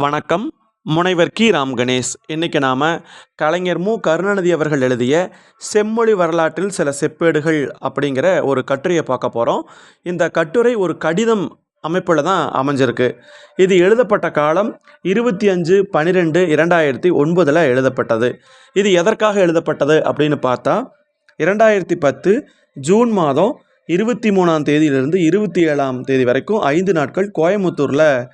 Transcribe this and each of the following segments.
வணக்கம். முனைவர் கி. ராம் கணேஷ். இன்றைக்கி நாம் கலைஞர் மு. கருணாநிதி அவர்கள் எழுதிய செம்மொழி வரலாற்றில் சில செப்பேடுகள் அப்படிங்கிற ஒரு கட்டுரையை பார்க்க போகிறோம் இந்த கட்டுரை ஒரு கடிதம் அமைப்பில் தான் அமைஞ்சிருக்கு. இது எழுதப்பட்ட காலம் இருபத்தி அஞ்சு பன்னிரெண்டு இரண்டாயிரத்தி ஒன்பதில் எழுதப்பட்டது. இது எதற்காக எழுதப்பட்டது அப்படின்னு பார்த்தா இரண்டாயிரத்தி பத்து ஜூன் மாதம் இருபத்தி மூணாம் தேதியிலிருந்து இருபத்தி ஏழாம் தேதி வரைக்கும் ஐந்து நாட்கள் கோயம்புத்தூரில்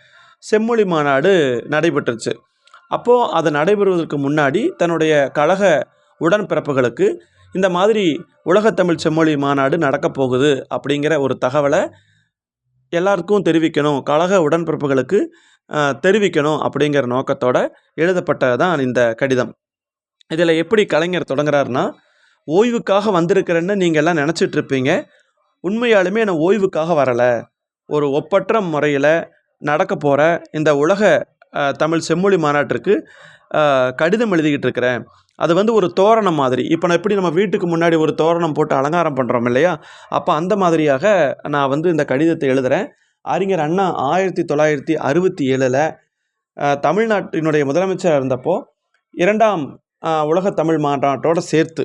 செம்மொழி மாநாடு நடைபெற்றுச்சு. அப்போது அது நடைபெறுவதற்கு முன்னாடி தன்னுடைய கழக உடன்பிறப்புகளுக்கு இந்த மாதிரி உலகத்தமிழ் செம்மொழி மாநாடு நடக்கப் போகுது அப்படிங்கிற ஒரு தகவலை எல்லாருக்கும் தெரிவிக்கணும் கழக உடன்பிறப்புகளுக்கு தெரிவிக்கணும் அப்படிங்கிற நோக்கத்தோட எழுதப்பட்டது தான் இந்த கடிதம். இதில் எப்படி கலைஞர் தொடங்குறாருன்னா ஓய்வுக்காக வந்திருக்கிறேன்னு நீங்கள் எல்லாம் நினச்சிட்டு இருப்பீங்க. உண்மையாலுமே நான் ஓய்வுக்காக வரலை. ஒரு ஒப்பற்ற முறையில் நடக்க போகிற இந்த உலக தமிழ் செம்மொழி மாநாட்டிற்கு கடிதம் எழுதிக்கிட்டு இருக்கிறேன். அது வந்து ஒரு தோரணம் மாதிரி. இப்போ நான் எப்படி நம்ம வீட்டுக்கு முன்னாடி ஒரு தோரணம் போட்டு அலங்காரம் பண்ணுறோம் இல்லையா? அப்போ அந்த மாதிரியாக நான் வந்து இந்த கடிதத்தை எழுதுகிறேன் அறிஞர் அண்ணா ஆயிரத்தி தொள்ளாயிரத்தி அறுபத்தி ஏழில் தமிழ்நாட்டினுடைய முதலமைச்சராக இருந்தப்போ இரண்டாம் உலக தமிழ் மாநாட்டோடு சேர்த்து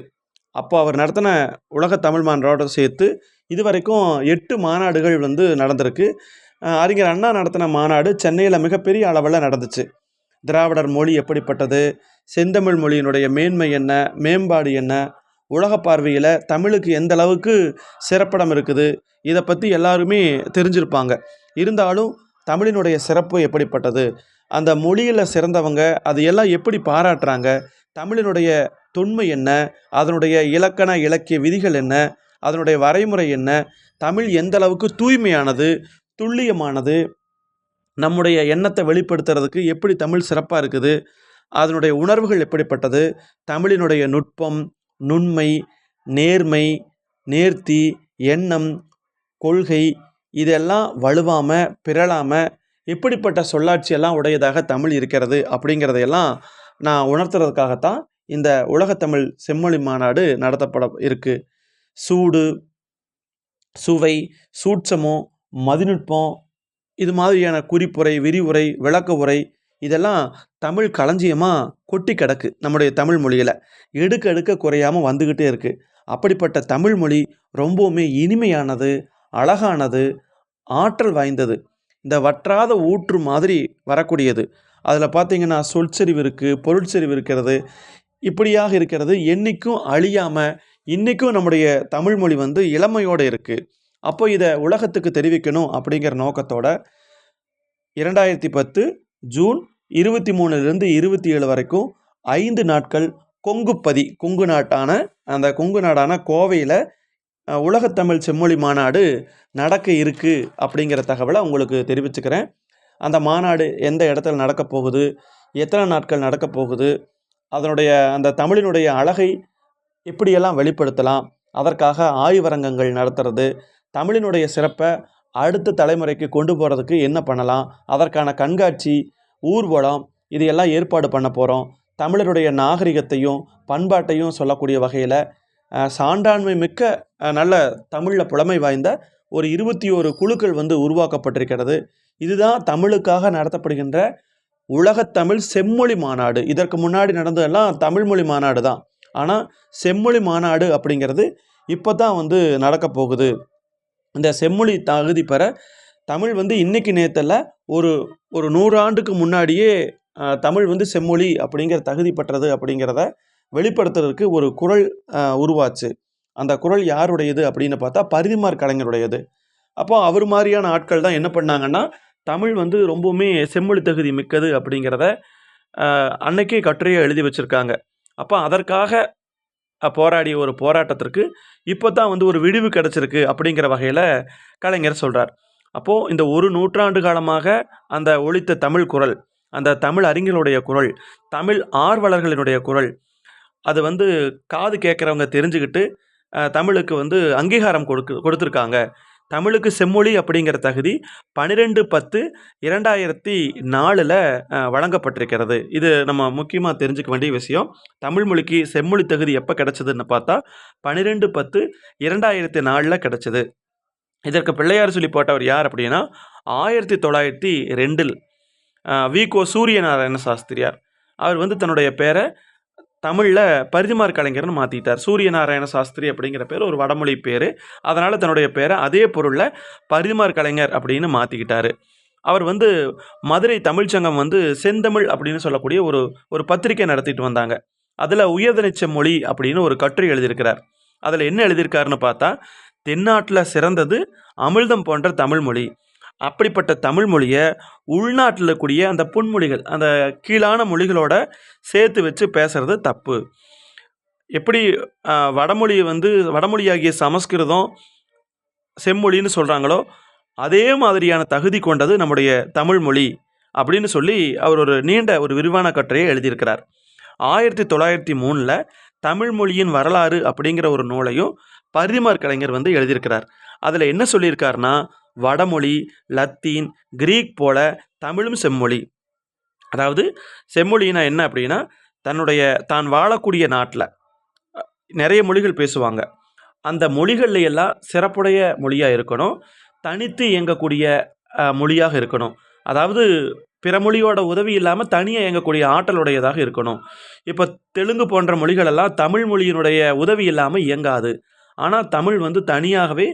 அப்போ அவர் நடத்தின உலக தமிழ் மாநாட்டோட சேர்த்து இதுவரைக்கும் எட்டு மாநாடுகள் வந்து நடந்திருக்கு. அறிஞர் அண்ணா நடத்தின மாநாடு சென்னையில் மிகப்பெரிய அளவில் நடந்துச்சு. திராவிடர் மொழி எப்படிப்பட்டது? செந்தமிழ் மொழியினுடைய மேன்மை என்ன? மேம்பாடு என்ன? உலக பார்வையில் தமிழுக்கு எந்த அளவுக்கு சிறப்பிடம் இருக்குது? இதை பற்றி எல்லாருமே தெரிஞ்சிருப்பாங்க. இருந்தாலும் தமிழினுடைய சிறப்பு எப்படிப்பட்டது? அந்த மொழியில் சிறந்தவங்க அது எல்லாம் எப்படி பாராட்டுறாங்க? தமிழினுடைய தொன்மை என்ன? அதனுடைய இலக்கண இலக்கிய விதிகள் என்ன? அதனுடைய வரைமுறை என்ன? தமிழ் எந்த அளவுக்கு தூய்மையானது? துல்லியமானது. நம்முடைய எண்ணத்தை வெளிப்படுத்துறதுக்கு எப்படி தமிழ் சிறப்பாக இருக்குது அதனுடைய உணர்வுகள் எப்படிப்பட்டது தமிழினுடைய நுட்பம் நுண்மை நேர்மை நேர்த்தி எண்ணம் கொள்கை இதெல்லாம் வலுவாமல் பிறழாமல் எப்படிப்பட்ட சொல்லாட்சியெல்லாம் உடையதாக தமிழ் இருக்கிறது அப்படிங்கிறதையெல்லாம் நான் உணர்த்துறதுக்காகத்தான் இந்த உலகத்தமிழ் செம்மொழி மாநாடு நடத்தப்பட இருக்குது சூடு சுவை சூட்சமோ மதிநுட்பம் இது மாதிரியான குறிப்புரை விரிவுரை விளக்க உரை இதெல்லாம் தமிழ் களஞ்சியமாக கொட்டி கிடக்கு நம்முடைய தமிழ் மொழியில். எடுக்க எடுக்க குறையாமல் வந்துக்கிட்டே இருக்குது அப்படிப்பட்ட தமிழ் மொழி ரொம்பவுமே இனிமையானது அழகானது ஆற்றல் வாய்ந்தது. இந்த வற்றாத ஊற்று மாதிரி வரக்கூடியது. அதில் பார்த்திங்கன்னா சொற்சரிவு இருக்குது பொருட்சரிவு இருக்கிறது. இப்படியாக இருக்கிறது. என்றைக்கும் அழியாமல் இன்றைக்கும் நம்முடைய தமிழ்மொழி வந்து இளமையோடு இருக்குது அப்போ இதை உலகத்துக்கு தெரிவிக்கணும் அப்படிங்கிற நோக்கத்தோட இரண்டாயிரத்தி பத்து ஜூன் இருபத்தி மூணுலேருந்து இருபத்தி ஏழு வரைக்கும் ஐந்து நாட்கள் கொங்குப்பதி கொங்கு நாட்டான அந்த கொங்கு நாடான கோவையில் உலகத்தமிழ் செம்மொழி மாநாடு நடக்க இருக்குது அப்படிங்கிற தகவலை உங்களுக்கு தெரிவிச்சுக்கிறேன். அந்த மாநாடு எந்த இடத்துல நடக்க போகுது எத்தனை நாட்கள் நடக்க போகுது அதனுடைய அந்த தமிழினுடைய அழகை எப்படியெல்லாம் வெளிப்படுத்தலாம் அதற்காக ஆய்வரங்கங்கள் நடத்துறது தமிழினுடைய சிறப்பை அடுத்த தலைமுறைக்கு கொண்டு போகிறதுக்கு என்ன பண்ணலாம்? அதற்கான கண்காட்சி ஊர்வலம் இது எல்லாம் ஏற்பாடு பண்ண போகிறோம் தமிழருடைய நாகரிகத்தையும் பண்பாட்டையும் சொல்லக்கூடிய வகையில் சான்றாண்மை மிக்க நல்ல தமிழில் புலமை வாய்ந்த ஒரு இருபத்தி ஒரு குழுக்கள் வந்து உருவாக்கப்பட்டிருக்கிறது. இதுதான் தமிழுக்காக நடத்தப்படுகின்ற உலகத்தமிழ் செம்மொழி மாநாடு. இதற்கு முன்னாடி நடந்ததெல்லாம் தமிழ்மொழி மாநாடு தான் ஆனால் செம்மொழி மாநாடு அப்படிங்கிறது இப்போ தான் வந்து நடக்க போகுது. இந்த செம்மொழி தகுதி பெற தமிழ் வந்து இன்றைக்கி நேரத்தில் ஒரு ஒரு நூறாண்டுக்கு முன்னாடியே தமிழ் வந்து செம்மொழி அப்படிங்கிற தகுதி பெற்றது அப்படிங்கிறத வெளிப்படுத்துறதுக்கு ஒரு குரல் உருவாச்சு. அந்த குரல் யாருடையது அப்படின்னு பார்த்தா பரிதிமார் கலைஞருடையது. அப்போ அவர் மாதிரியான ஆட்கள் தான் என்ன பண்ணாங்கன்னா தமிழ் வந்து ரொம்பவுமே செம்மொழி தகுதி மிக்கது அப்படிங்கிறத அன்னைக்கே கட்டுரையை எழுதி வச்சுருக்காங்க. அப்போ அதற்காக போராடிய ஒரு போராட்டத்திற்கு இப்போ தான் வந்து ஒரு விடிவு கிடச்சிருக்கு அப்படிங்கிற வகையில் கலைஞர் சொல்கிறார் அப்போது இந்த ஒரு நூற்றாண்டு காலமாக அந்த ஒழித்த தமிழ் குரல் அந்த தமிழ் அறிஞர்களுடைய குரல் தமிழ் ஆர்வலர்களினுடைய குரல் அது வந்து காது கேட்குறவங்க தெரிஞ்சுக்கிட்டு தமிழுக்கு வந்து அங்கீகாரம் கொடுக்கு கொடுத்துருக்காங்க. தமிழுக்கு செம்மொழி அப்படிங்கிற தகுதி பன்னிரெண்டு பத்து இரண்டாயிரத்தி நாலில் வழங்கப்பட்டிருக்கிறது. இது நம்ம முக்கியமாக தெரிஞ்சுக்க வேண்டிய விஷயம். தமிழ் மொழிக்கு செம்மொழி தகுதி எப்போ கிடச்சிதுன்னு பார்த்தா பன்னிரெண்டு பத்து இரண்டாயிரத்தி நாலில் கிடச்சிது. இதற்கு பிள்ளையார் சொல்லி போட்டவர் யார் அப்படின்னா ஆயிரத்தி தொள்ளாயிரத்தி ரெண்டில் வி கோ சூரிய சூரியநாராயண சாஸ்திரியார். அவர் வந்து தன்னுடைய பேரை தமிழில் பரிதிமார் கலைஞர்னு மாற்றிட்டார் சூரியநாராயண சாஸ்திரி அப்படிங்கிற பேர் ஒரு வடமொழி பேர். அதனால் தன்னுடைய பேரை அதே பொருளில் பரிதிமார் கலைஞர் அப்படின்னு மாற்றிக்கிட்டார் அவர் வந்து மதுரை தமிழ்ச்சங்கம் வந்து செந்தமிழ் அப்படின்னு சொல்லக்கூடிய ஒரு ஒரு பத்திரிக்கை நடத்திட்டு வந்தாங்க. அதில் உயர்தனிச்ச மொழி அப்படின்னு ஒரு கட்டுரை எழுதியிருக்கிறார். அதில் என்ன எழுதியிருக்காருன்னு பார்த்தா தென்னாட்டில் சிறந்தது அமிழ்தம் போன்ற தமிழ் மொழி. அப்படிப்பட்ட தமிழ் மொழியை உள்நாட்டில் இருக்கக்கூடிய அந்த புன்மொழிகள் அந்த கீழான மொழிகளோட சேர்த்து வச்சு பேசுகிறது தப்பு. எப்படி வடமொழியை வடமொழி வந்து வடமொழியாகிய சமஸ்கிருதம் செம்மொழின்னு சொல்கிறாங்களோ அதே மாதிரியான தகுதி கொண்டது நம்முடைய தமிழ் மொழி அப்படின்னு சொல்லி அவர் ஒரு நீண்ட ஒரு விரிவான கட்டுரையை எழுதியிருக்கிறார். ஆயிரத்தி தொள்ளாயிரத்தி மூணில் தமிழ் மொழியின் வரலாறு அப்படிங்கிற ஒரு நூலையும் பரிதிமார் கலைஞர் வந்து எழுதியிருக்கிறார். அதில் என்ன சொல்லியிருக்காருன்னா வடமொழி லத்தீன் கிரீக் போல தமிழும் செம்மொழி. அதாவது செம்மொழினா என்ன அப்படின்னா தன்னுடைய தான் வாழக்கூடிய நாட்டில் நிறைய மொழிகள் பேசுவாங்க. அந்த மொழிகள்ல எல்லாம் சிறப்புடைய மொழியாக இருக்கணும். தனித்து இயங்கக்கூடிய மொழியாக இருக்கணும். அதாவது பிற மொழியோட உதவி இல்லாமல் தனியாக இயங்கக்கூடிய ஆற்றலுடையதாக இருக்கணும். இப்போ தெலுங்கு போன்ற மொழிகளெல்லாம் தமிழ் மொழியினுடைய உதவி இல்லாமல் இயங்காது. ஆனால் தமிழ் வந்து தனியாகவே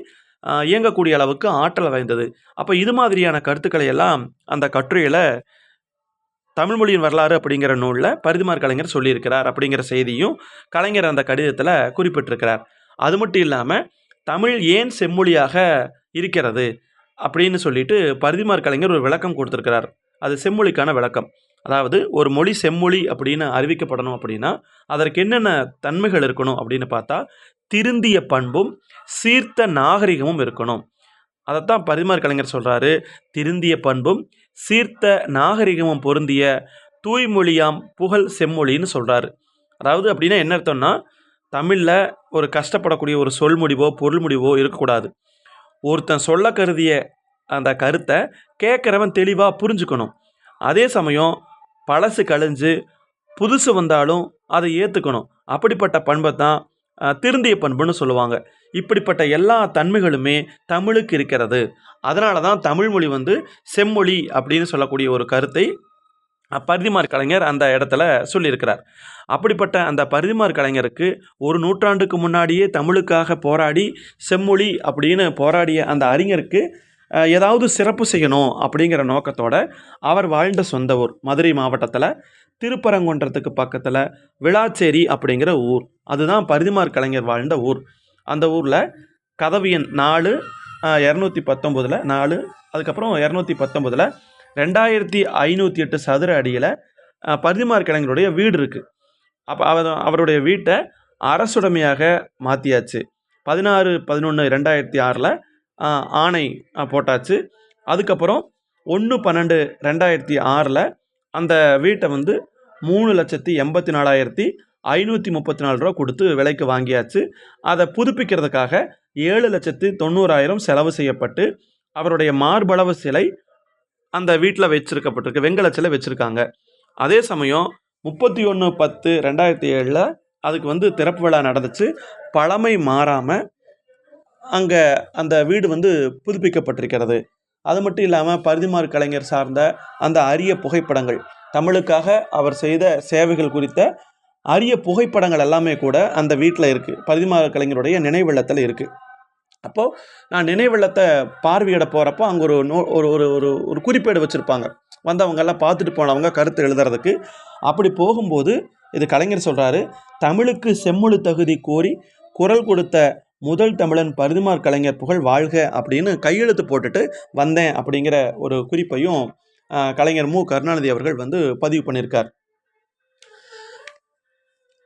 இயங்கக்கூடிய அளவுக்கு ஆற்றல் வாய்ந்தது அப்போ இது மாதிரியான கருத்துக்களை எல்லாம் அந்த கட்டுரையில் தமிழ் மொழியின் வரலாறு அப்படிங்கிற நூலில் பரிதிமார் கலைஞர் சொல்லியிருக்கிறார் அப்படிங்கிற செய்தியும் கலைஞர் அந்த கடிதத்தில் குறிப்பிட்டிருக்கிறார். அது மட்டும் இல்லாமல் தமிழ் ஏன் செம்மொழியாக இருக்கிறது அப்படின்னு சொல்லிட்டு பரிதிமார் கலைஞர் ஒரு விளக்கம் கொடுத்துருக்கிறார். அது செம்மொழிக்கான விளக்கம். அதாவது ஒரு மொழி செம்மொழி அப்படின்னு அறிவிக்கப்படணும் அப்படின்னா அதற்கு என்னென்ன தன்மைகள் இருக்கணும் அப்படின்னு பார்த்தா திருந்திய பண்பும் சீர்த்த நாகரிகமும் இருக்கணும். அதைத்தான் பரிமாறு கலைஞர் சொல்கிறாரு திருந்திய பண்பும் சீர்த்த நாகரிகமும் பொருந்திய தூய்மொழியாம் புகழ் செம்மொழின்னு சொல்கிறாரு அதாவது அப்படின்னா என்ன அர்த்தம்னா தமிழில் ஒரு கஷ்டப்படக்கூடிய ஒரு சொல் முடிவோ பொருள் முடிவோ இருக்கக்கூடாது. ஒருத்தன் சொல்ல கருதிய அந்த கருத்தை கேட்குறவன் தெளிவாக புரிஞ்சுக்கணும். அதே சமயம் பழசு கழிஞ்சு புதுசு வந்தாலும் அதை ஏற்றுக்கணும் அப்படிப்பட்ட பண்பை தான் திருந்திய பண்புன்னு சொல்லுவாங்க. இப்படிப்பட்ட எல்லா தன்மைகளுமே தமிழுக்கு இருக்கிறது. அதனால தான் தமிழ்மொழி வந்து செம்மொழி அப்படின்னு சொல்லக்கூடிய ஒரு கருத்தை பரிதிமார் கலைஞர் அந்த இடத்துல சொல்லியிருக்கிறார். அப்படிப்பட்ட அந்த பரிதிமார் கலைஞருக்கு ஒரு நூற்றாண்டுக்கு முன்னாடியே தமிழுக்காக போராடி செம்மொழி அப்படின்னு போராடிய அந்த அறிஞருக்கு ஏதாவது சிறப்பு செய்யணும் அப்படிங்கிற நோக்கத்தோட அவர் வாழ்ந்த சொந்த ஊர் மதுரை மாவட்டத்தில் திருப்பரங்குன்றத்துக்கு பக்கத்தில் விளாச்சேரி அப்படிங்கிற ஊர். அதுதான் பரிதிமார் கலைஞர் வாழ்ந்த ஊர். அந்த ஊரில் கதவியன் நாலு இரநூத்தி பத்தொம்போதில் நாலு அதுக்கப்புறம் இரநூத்தி பத்தொம்போதில் ரெண்டாயிரத்தி ஐநூற்றி எட்டு சதுர அடியில் பரிதிமார் கலைஞருடைய வீடு இருக்குது அப்போ அவர் அவருடைய வீட்டை அரசுடைமையாக மாற்றியாச்சு பதினாறு பதினொன்று ரெண்டாயிரத்தி ஆறில் ஆணை போட்டாச்சு. அதுக்கப்புறம் ஒன்று பன்னெண்டு ரெண்டாயிரத்தி ஆறில் அந்த வீட்டை வந்து மூணு லட்சத்தி எண்பத்தி நாலாயிரத்தி ஐநூற்றி முப்பத்தி நாலு ரூபா கொடுத்து விலைக்கு வாங்கியாச்சு. அதை புதுப்பிக்கிறதுக்காக ஏழு லட்சத்தி தொண்ணூறாயிரம் செலவு செய்யப்பட்டு அவருடைய மார்பளவு சிலை அந்த வீட்டில் வச்சிருக்கப்பட்டிருக்கு. வெங்கல சிலை வச்சுருக்காங்க. அதே சமயம் முப்பத்தி ஒன்று பத்து ரெண்டாயிரத்தி ஏழில் அதுக்கு வந்து திறப்பு விழா நடந்துச்சு. பழமை மாறாமல் அங்கே அந்த வீடு வந்து புதுப்பிக்கப்பட்டிருக்கிறது. அது மட்டும் இல்லாமல் பரிதிமார் கலைஞர் சார்ந்த அந்த அரிய புகைப்படங்கள். தமிழுக்காக அவர் செய்த சேவைகள் குறித்த அரிய புகைப்படங்கள் எல்லாமே கூட அந்த வீட்டில் இருக்குது பரிதிமார் கலைஞருடைய நினைவில்லத்தில் இருக்குது அப்போது நான் நினைவில்லத்தை பார்வையிட போகிறப்போ அங்கே ஒரு நோ ஒரு ஒரு ஒரு ஒரு குறிப்பேடு வச்சுருப்பாங்க. வந்தவங்கெல்லாம் பார்த்துட்டு போனவங்க கருத்து எழுதுறதுக்கு. அப்படி போகும்போது இது கலைஞர் சொல்கிறாரு தமிழுக்கு செம்மொழி தகுதி கோரி குரல் கொடுத்த முதல் தமிழன் பரிதிமார் கலைஞர் புகழ் வாழ்க அப்படின்னு கையெழுத்து போட்டுட்டு வந்தேன் அப்படிங்கிற ஒரு குறிப்பையும் கலைஞர் மு. கருணாநிதி அவர்கள் வந்து பதிவு பண்ணியிருக்கார்.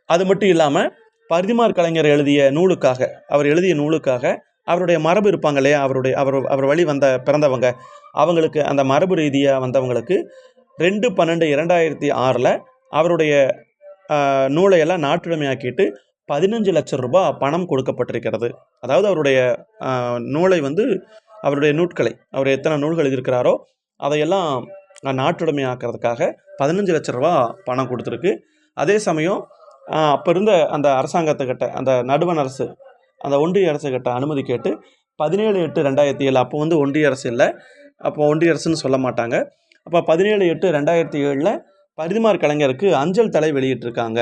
அது மட்டும் இல்லாமல் பரிதிமார் கலைஞர் எழுதிய நூலுக்காக அவர் எழுதிய நூலுக்காக அவருடைய மரபு இருப்பாங்க இல்லையா? அவருடைய அவர் அவர் வழி வந்த பிறந்தவங்க. அவங்களுக்கு அந்த மரபு ரீதியாக வந்தவங்களுக்கு ரெண்டு பன்னெண்டு இரண்டாயிரத்தி ஆறில் அவருடைய நூலையெல்லாம் நாட்டுடைமையாக்கிட்டு பதினஞ்சு லட்சம் ரூபாய் பணம் கொடுக்கப்பட்டிருக்கிறது. அதாவது அவருடைய நூலை வந்து அவருடைய நூட்களை அவர் எத்தனை நூல்கள் எழுதியிருக்கிறாரோ அதையெல்லாம் நாட்டுடைமை ஆக்கிறதுக்காக பதினஞ்சு லட்ச ரூபா பணம் கொடுத்துருக்கு. அதே சமயம் அப்போ இருந்த அந்த அரசாங்கத்துக்கிட்ட அந்த நடுவண் அரசு அந்த ஒன்றிய அரசுக்கிட்ட அனுமதி கேட்டு பதினேழு எட்டு ரெண்டாயிரத்தி ஏழு அப்போ வந்து ஒன்றிய அரசு இல்லை அப்போ ஒன்றிய அரசுன்னு சொல்ல மாட்டாங்க. அப்போ பதினேழு எட்டு ரெண்டாயிரத்தி ஏழில் பரிதிமார் கலைஞருக்கு அஞ்சல் தலை வெளியிட்டிருக்காங்க.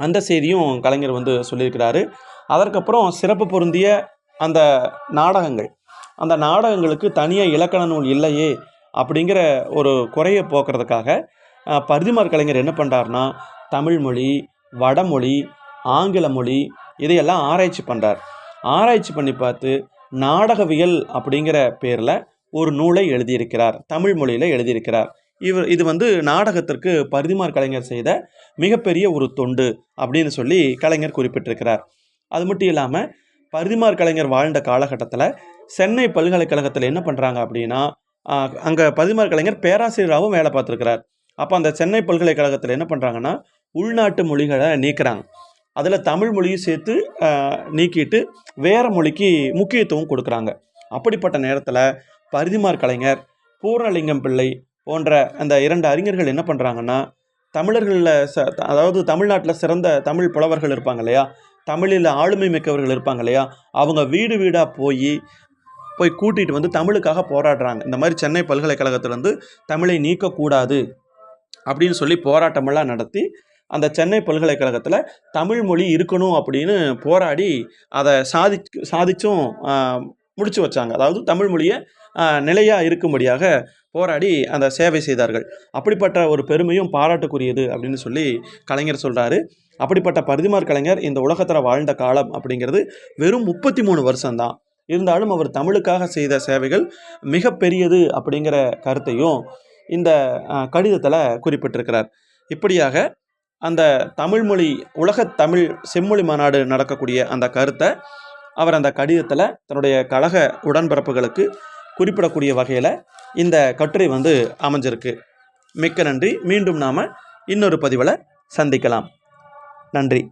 அந்த செய்தியும் கலைஞர் வந்து சொல்லியிருக்கிறாரு. அதற்கப்புறம் சிறப்பு பொருந்திய அந்த நாடகங்கள். அந்த நாடகங்களுக்கு தனியாக இலக்கண நூல் இல்லையே அப்படிங்கிற ஒரு குறையை போக்குறதுக்காக பரிதிமார் கலைஞர் என்ன பண்ணுறாருனா தமிழ்மொழி வடமொழி ஆங்கில மொழி இதையெல்லாம் ஆராய்ச்சி பண்ணுறார் ஆராய்ச்சி பண்ணி பார்த்து நாடகவியல் அப்படிங்கிற பேரில் ஒரு நூலை எழுதியிருக்கிறார். தமிழ் மொழியில் எழுதியிருக்கிறார். இவர் இது வந்து நாடகத்திற்கு பரிதிமார் கலைஞர் செய்த மிகப்பெரிய ஒரு தொண்டு அப்படின்னு சொல்லி கலைஞர் குறிப்பிட்டிருக்கிறார். அது மட்டும் இல்லாமல் பரிதிமார் கலைஞர் வாழ்ந்த காலகட்டத்தில் சென்னை பல்கலைக்கழகத்தில் என்ன பண்ணுறாங்க அப்படின்னா அங்கே பரிதிமார் கலைஞர் பேராசிரியராகவும் வேலை பார்த்துருக்கிறார். அப்போ அந்த சென்னை பல்கலைக்கழகத்தில் என்ன பண்ணுறாங்கன்னா உள்நாட்டு மொழிகளை நீக்கிறாங்க. அதில் தமிழ் மொழியும் சேர்த்து நீக்கிட்டு வேறு மொழிக்கு முக்கியத்துவம் கொடுக்குறாங்க. அப்படிப்பட்ட நேரத்தில் பரிதிமார் கலைஞர் பூர்ணலிங்கம் பிள்ளை போன்ற அந்த இரண்டு அறிஞர்கள் என்ன பண்ணுறாங்கன்னா தமிழர்களில் ச அதாவது தமிழ்நாட்டில் சிறந்த தமிழ் புலவர்கள் இருப்பாங்க இல்லையா? தமிழில் ஆளுமை மிக்கவர்கள் இருப்பாங்க இல்லையா? அவங்க வீடு வீடாக போய் போய் கூட்டிகிட்டு வந்து தமிழுக்காக போராடுறாங்க. இந்த மாதிரி சென்னை பல்கலைக்கழகத்திலேருந்து தமிழை நீக்கக்கூடாது அப்படின்னு சொல்லி போராட்டமெல்லாம் நடத்தி அந்த சென்னை பல்கலைக்கழகத்தில் தமிழ் மொழி இருக்கணும் அப்படின்னு போராடி அதை சாதி சாதிச்சும் முடிச்சு வச்சாங்க. அதாவது தமிழ் மொழியை நிலையாக இருக்கும்படியாக போராடி அந்த சேவை செய்தார்கள். அப்படிப்பட்ட ஒரு பெருமையும் பாராட்டுக்குரியது அப்படின்னு சொல்லி கலைஞர் சொல்கிறாரு அப்படிப்பட்ட பரிதிமார் கலைஞர் இந்த உலகத்தில் வாழ்ந்த காலம் அப்படிங்கிறது வெறும் முப்பத்தி மூணு வருஷம்தான். இருந்தாலும் அவர் தமிழுக்காக செய்த சேவைகள் மிகப்பெரியது அப்படிங்கிற கருத்தையும் இந்த கடிதத்தில் குறிப்பிட்டிருக்கிறார். இப்படியாக அந்த தமிழ்மொழி உலகத் தமிழ் செம்மொழி மாநாடு நடக்கக்கூடிய அந்த கருத்தை அவர் அந்த கடிதத்தில் தன்னுடைய கழக உடன்பிறப்புகளுக்கு குறிப்பிடக்கூடிய வகையில் இந்த கட்டுரை வந்து அமைஞ்சிருக்கு. மிக்க நன்றி. மீண்டும் நாம் இன்னொரு பதிவில் சந்திக்கலாம். நன்றி.